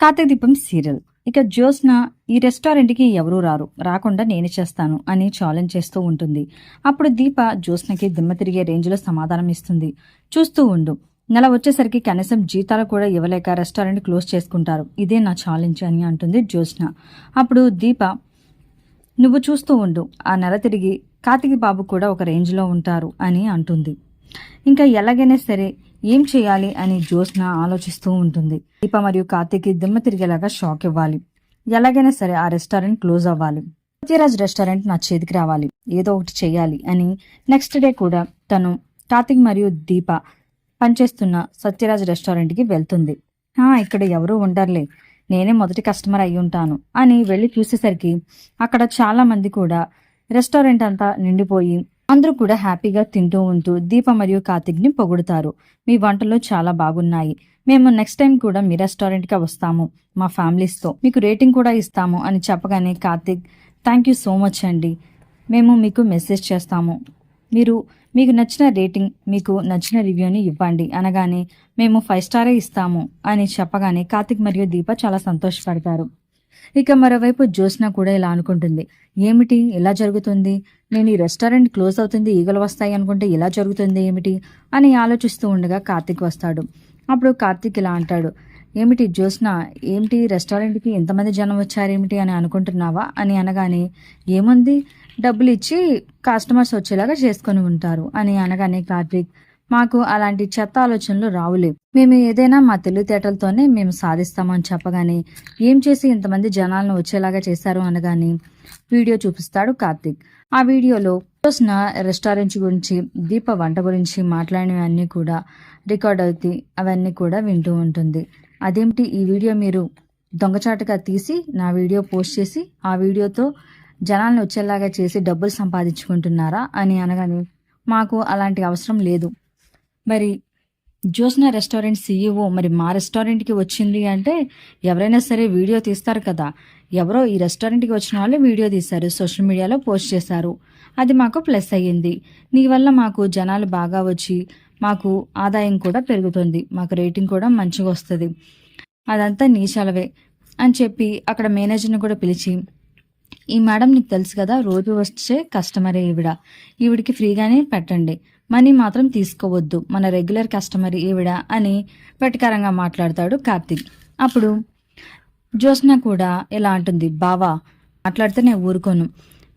కార్తీక దీపం సీరియల్. ఇక జ్యోత్స్న ఈ రెస్టారెంట్కి ఎవరూ రారు. రాకుండా నేనే చేస్తాను అని ఛాలెంజ్ చేస్తూ ఉంటుంది. అప్పుడు దీప జ్యోత్స్నకి దిమ్మ తిరిగే రేంజ్లో సమాధానం ఇస్తుంది. చూస్తూ ఉండు. నెల వచ్చేసరికి కనీసం జీతాలు కూడా ఇవ్వలేక రెస్టారెంట్ క్లోజ్ చేసుకుంటారు. ఇదే నా ఛాలెంజ్ అని అంటుంది జ్యోత్స్న. అప్పుడు దీప నువ్వు చూస్తూ ఉండు. ఆ నెల తిరిగి కార్తీక్ బాబు కూడా ఒక రేంజ్లో ఉంటారు అని అంటుంది. ఇంకా ఎలాగైనా సరే ఏం చేయాలి అని జ్యోత్స్న ఆలోచిస్తూ ఉంటుంది. దీప మరియు కార్తీక్కి దిమ్మ తిరిగేలాగా షాక్ ఇవ్వాలి. ఎలాగైనా సరే ఆ రెస్టారెంట్ క్లోజ్ అవ్వాలి. సత్యరాజ్ రెస్టారెంట్ నా చేతికి రావాలి. ఏదో ఒకటి చేయాలి అని నెక్స్ట్ డే కూడా తను కార్తీక్ మరియు దీప పనిచేస్తున్న సత్యరాజ్ రెస్టారెంట్కి వెళ్తుంది. "ఆ, ఇక్కడ ఎవరూ ఉండర్లే. నేనే మొదటి కస్టమర్ అయి ఉంటాను అని వెళ్ళి చూసేసరికి అక్కడ చాలా మంది కూడా రెస్టారెంట్ అంతా నిండిపోయి అందరూ కూడా హ్యాపీగా తింటూ ఉంటూ దీప మరియు కార్తిక్ని పొగుడుతారు. మీ వంటలు చాలా బాగున్నాయి. మేము నెక్స్ట్ టైం కూడా మీ రెస్టారెంట్కి వస్తాము మా ఫ్యామిలీస్తో మీకు రేటింగ్ కూడా ఇస్తాము అని చెప్పగానే Karthik thank you so much అండి. మేము మీకు మెసేజ్ చేస్తాము. మీరు మీకు నచ్చిన రేటింగ్ మీకు నచ్చిన రివ్యూని ఇవ్వండి. అనగానే మేము ఫైవ్ స్టారే ఇస్తాము అని చెప్పగానే కార్తిక్ మరియు దీప చాలా సంతోషపడతారు. ఇక మరోవైపు జ్యోత్స్న కూడా ఇలా అనుకుంటుంది. ఏమిటి? ఇలా జరుగుతుంది? నేను ఈ రెస్టారెంట్ క్లోజ్ అవుతుంది ఈగలు వస్తాయి అనుకుంటే ఇలా జరుగుతుంది ఏమిటి? అని ఆలోచిస్తూ ఉండగా కార్తిక్ వస్తాడు. అప్పుడు కార్తిక్ ఇలా అంటాడు. ఏమిటి జ్యోత్స్న ఏమిటి రెస్టారెంట్కి ఎంతమంది జనం వచ్చారేమిటి అని అనుకుంటున్నావా? అని అనగానే ఏముంది? డబ్బులు ఇచ్చి కస్టమర్స్ వచ్చేలాగా చేసుకొని ఉంటారు. అని అనగానే కార్తిక్ మాకు అలాంటి చెత్త ఆలోచనలు రావులే మేము ఏదైనా మా తెలివితేటలతోనే మేము సాధిస్తామని చెప్పగానే ఏం చేసి ఇంతమంది జనాలను వచ్చేలాగా చేశారు అనగానే వీడియో చూపిస్తాడు కార్తిక్. ఆ వీడియోలో చూసిన రెస్టారెంట్ గురించి దీప వంట గురించి మాట్లాడినవన్నీ కూడా రికార్డ్ అవుతాయి అవన్నీ కూడా వింటూ ఉంటుంది. అదేమిటి ఈ వీడియో మీరు దొంగచాటుగా తీసి నా వీడియో పోస్ట్ చేసి ఆ వీడియోతో జనాలను వచ్చేలాగా చేసి డబ్బులు సంపాదించుకుంటున్నారా అని అనగానే మాకు అలాంటి అవసరం లేదు. మరి జ్యోత్స్న రెస్టారెంట్ సీఈఓ మరి మా రెస్టారెంట్కి వచ్చింది అంటే ఎవరైనా సరే వీడియో తీస్తారు కదా. ఎవరో ఈ రెస్టారెంట్కి వచ్చిన వాళ్ళు వీడియో తీశారు సోషల్ మీడియాలో పోస్ట్ చేశారు. అది మాకు ప్లస్ అయ్యింది. నీ వల్ల మాకు జనాలు బాగా వచ్చి మాకు ఆదాయం కూడా పెరుగుతుంది. మాకు రేటింగ్ కూడా మంచిగా వస్తుంది. అదంతా నీ చలవే అని చెప్పి అక్కడ మేనేజర్ని కూడా పిలిచి ఈ మేడం నీకు తెలుసు కదా రోజు వచ్చే కస్టమరే ఈవిడ. ఈవిడికి ఫ్రీగానే పెట్టండి. మనీ మాత్రం తీసుకోవద్దు. మన రెగ్యులర్ కస్టమర్ ఈవిడ అని వెటకారంగా మాట్లాడతాడు కార్తిక్. అప్పుడు జ్యోత్స్న కూడా ఇలా అంటుంది బావా మాట్లాడితే నేను ఊరుకోను.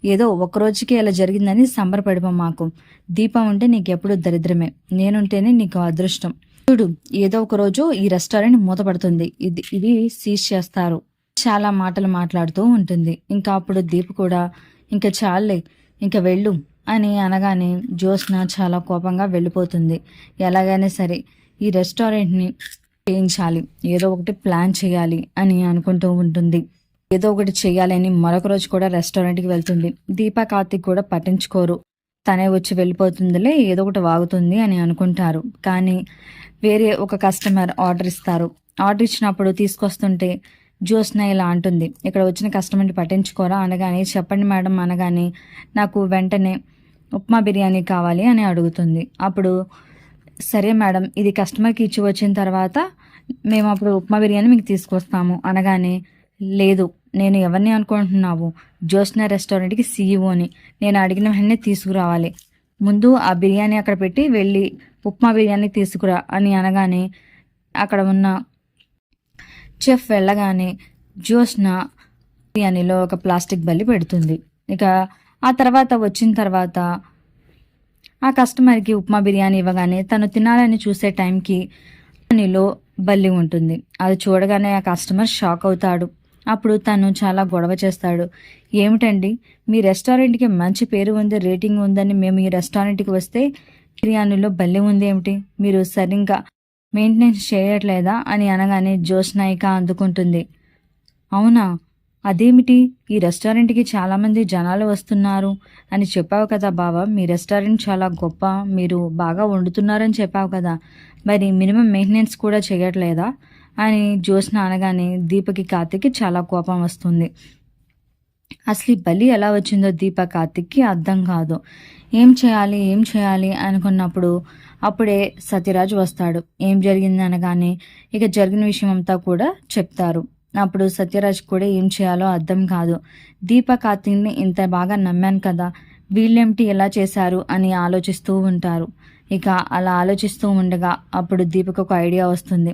ఏదో ఒక రోజుకి ఇలా జరిగిందని సంబరపడిపో మాకు. దీపం ఉంటే నీకెప్పుడు దరిద్రమే. నేనుంటేనే నీకు అదృష్టం. చూడు ఏదో ఒక రోజు ఈ రెస్టారెంట్ మూతపడుతుంది. ఇది ఇది సీజ్ చేస్తారు. చాలా మాటలు మాట్లాడుతూ ఉంటుంది. ఇంకా అప్పుడు దీప్ కూడా ఇంకా చాలే ఇంకా వెళ్ళు. అని అనగానే జ్యోత్స్న చాలా కోపంగా వెళ్ళిపోతుంది. ఎలాగైనా సరే ఈ రెస్టారెంట్ని చేయించాలి. ఏదో ఒకటి ప్లాన్ చేయాలి అని అనుకుంటూ ఉంటుంది. ఏదో ఒకటి చేయాలని మరొక రోజు కూడా రెస్టారెంట్కి వెళ్తుంది. దీపా కార్తిక్ కూడా పట్టించుకోరు. తనే వచ్చి వెళ్ళిపోతుందిలే ఏదో ఒకటి వాగుతుంది అని అనుకుంటారు. కానీ వేరే ఒక కస్టమర్ ఆర్డర్ ఇస్తారు. ఆర్డర్ ఇచ్చినప్పుడు తీసుకొస్తుంటే జ్యోత్స్న ఇలా అంటుంది. ఇక్కడ వచ్చిన కస్టమర్ని పట్టించుకోరా? అనగానే చెప్పండి మేడం అనగానే నాకు వెంటనే ఉప్మా బిర్యానీ కావాలి అని అడుగుతుంది. అప్పుడు సరే మేడం ఇది కస్టమర్కి ఇచ్చి వచ్చిన తర్వాత మేము అప్పుడు ఉప్మా బిర్యానీ మీకు తీసుకొస్తాము. అనగానే లేదు నేను ఎవరిని అనుకుంటున్నావు? జ్యోత్స్న రెస్టారెంట్కి సీఈఓని నేను అడిగిన వెంటనే తీసుకురావాలి. ముందు ఆ బిర్యానీ అక్కడ పెట్టి వెళ్ళి ఉప్మా బిర్యానీ తీసుకురా అని అనగానే అక్కడ ఉన్న చెఫ్ వెళ్ళగానే జ్యోత్స్న బిర్యానీలో ఒక ప్లాస్టిక్ బల్లి పెడుతుంది. ఇక ఆ తర్వాత వచ్చిన తర్వాత ఆ కస్టమర్కి ఉప్మా బిర్యానీ ఇవ్వగానే తను తినాలని చూసే టైంకి బిర్యానీలో బల్లి ఉంటుంది. అది చూడగానే ఆ కస్టమర్ షాక్ అవుతాడు. అప్పుడు తను చాలా గొడవ చేస్తాడు. ఏమిటండి? మీ రెస్టారెంట్కి మంచి పేరు ఉంది రేటింగ్ ఉందని మేము ఈ రెస్టారెంట్కి వస్తే బిర్యానీలో బల్లి ఉంది ఏమిటి మీరు సరిగ్గా మెయింటెనెన్స్ చేయట్లేదా? అని అనగానే జోష్నాయిక అందుకుంటుంది. అవునా? అదేమిటి? ఈ రెస్టారెంట్కి చాలామంది జనాలు వస్తున్నారు అని చెప్పావు కదా బావ. మీ రెస్టారెంట్ చాలా గొప్ప. మీరు బాగా వండుతున్నారని చెప్పావు కదా. మరి మినిమం మెయింటెనెన్స్ కూడా చేయట్లేదా అని జ్యోత్స్న అనగానే దీపకి కార్తిక్కి చాలా కోపం వస్తుంది. అసలు ఈ బలి ఎలా వచ్చిందో దీప కార్తిక్కి అర్థం కాదు. ఏం చేయాలి? ఏం చేయాలి? అనుకున్నప్పుడు అప్పుడే సత్యరాజు వస్తాడు. ఏం జరిగింది అనగానే ఇక జరిగిన విషయం అంతా కూడా చెప్తారు. అప్పుడు సత్యరాజ్ కూడా ఏం చేయాలో అర్థం కాదు. దీప కార్తీక్ని ఇంత బాగా నమ్మాను కదా వీళ్ళేమిటి ఎలా చేశారు అని ఆలోచిస్తూ ఉంటారు. ఇక అలా ఆలోచిస్తూ ఉండగా అప్పుడు దీపకు ఒక ఐడియా వస్తుంది.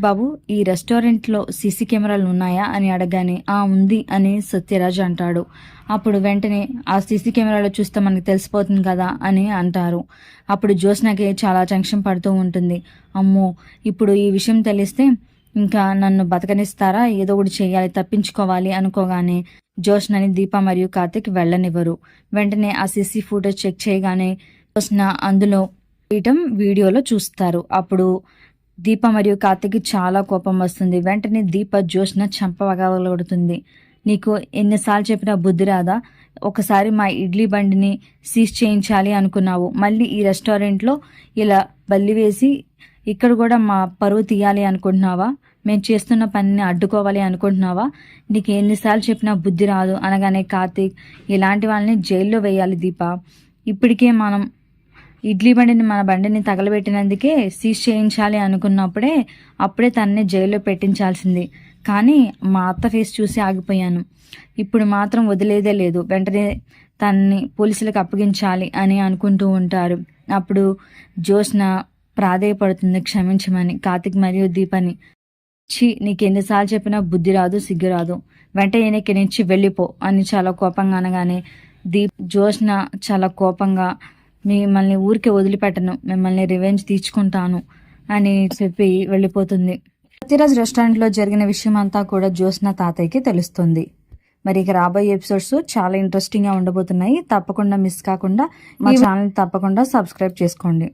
బాబు ఈ రెస్టారెంట్లో సీసీ కెమెరాలు ఉన్నాయా అని అడగానే ఆ ఉంది అని సత్యరాజ్ అంటాడు. అప్పుడు వెంటనే ఆ సీసీ కెమెరాలో చూస్తే మనకి తెలిసిపోతుంది కదా అని అంటారు. అప్పుడు జ్యోత్స్నకి చాలా టెన్షన్ పడుతూ ఉంటుంది. అమ్మో ఇప్పుడు ఈ విషయం తెలిస్తే ఇంకా నన్ను బతకనిస్తారా? ఏదో ఒకటి చేయాలి తప్పించుకోవాలి అనుకోగానే జోష్నని దీప మరియు కార్తిక్ వెళ్ళనివ్వరు. వెంటనే ఆ సీసీ ఫుటేజ్ చెక్ చేయగానే జోష్న అందులో తీయటం వీడియోలో చూస్తారు. అప్పుడు దీప మరియు కార్తిక్ చాలా కోపం వస్తుంది. వెంటనే దీప జోష్న చంపవగలుగుతుంది నీకు ఎన్నిసార్లు చెప్పినా బుద్ధి రాదా? ఒకసారి మా ఇడ్లీ బండిని సీజ్ చేయించాలి అనుకున్నావు. మళ్ళీ ఈ రెస్టారెంట్లో ఇలా బల్లి వేసి ఇక్కడ కూడా మా పరువు తీయాలి అనుకుంటున్నావా? మేము చేస్తున్న పనిని అడ్డుకోవాలి అనుకుంటున్నావా? నీకు ఎన్నిసార్లు చెప్పినా బుద్ధి రాదు అనగానే కార్తీక్ ఇలాంటి వాళ్ళని జైల్లో వేయాలి దీప. ఇప్పటికే మనం ఇడ్లీ బండిని మన బండిని తగలబెట్టినందుకే సీజ్ చేయించాలి అనుకున్నప్పుడే అప్పుడే తనని జైల్లో పెట్టించాల్సింది. కానీ మా అత్త ఫేస్ చూసి ఆగిపోయాను. ఇప్పుడు మాత్రం వదిలేదే లేదు. వెంటనే తనని పోలీసులకు అప్పగించాలి అని అనుకుంటూ ఉంటారు. అప్పుడు జ్యోత్స్న ప్రాధేయపడుతుంది క్షమించమని. కార్తిక్ మరియు దీపని. ఛీ నీకు ఎన్నిసార్లు చెప్పినా బుద్ధి రాదు సిగ్గు రాదు. వెంటనే నుంచి వెళ్ళిపో అని చాలా కోపంగా అనగానే దీప్ జ్యోత్స్న చాలా కోపంగా మిమ్మల్ని ఊరికే వదిలిపెట్టను మిమ్మల్ని రివెంజ్ తీర్చుకుంటాను అని చెప్పి వెళ్ళిపోతుంది. సత్యరాజ్ రెస్టారెంట్లో జరిగిన విషయం అంతా కూడా జ్యోత్స్న తాతయ్యకి తెలుస్తుంది. మరి ఇక రాబోయే ఎపిసోడ్స్ చాలా ఇంట్రెస్టింగ్గా ఉండబోతున్నాయి. తప్పకుండా మిస్ కాకుండా మా ఛానల్ తప్పకుండా సబ్స్క్రైబ్ చేసుకోండి.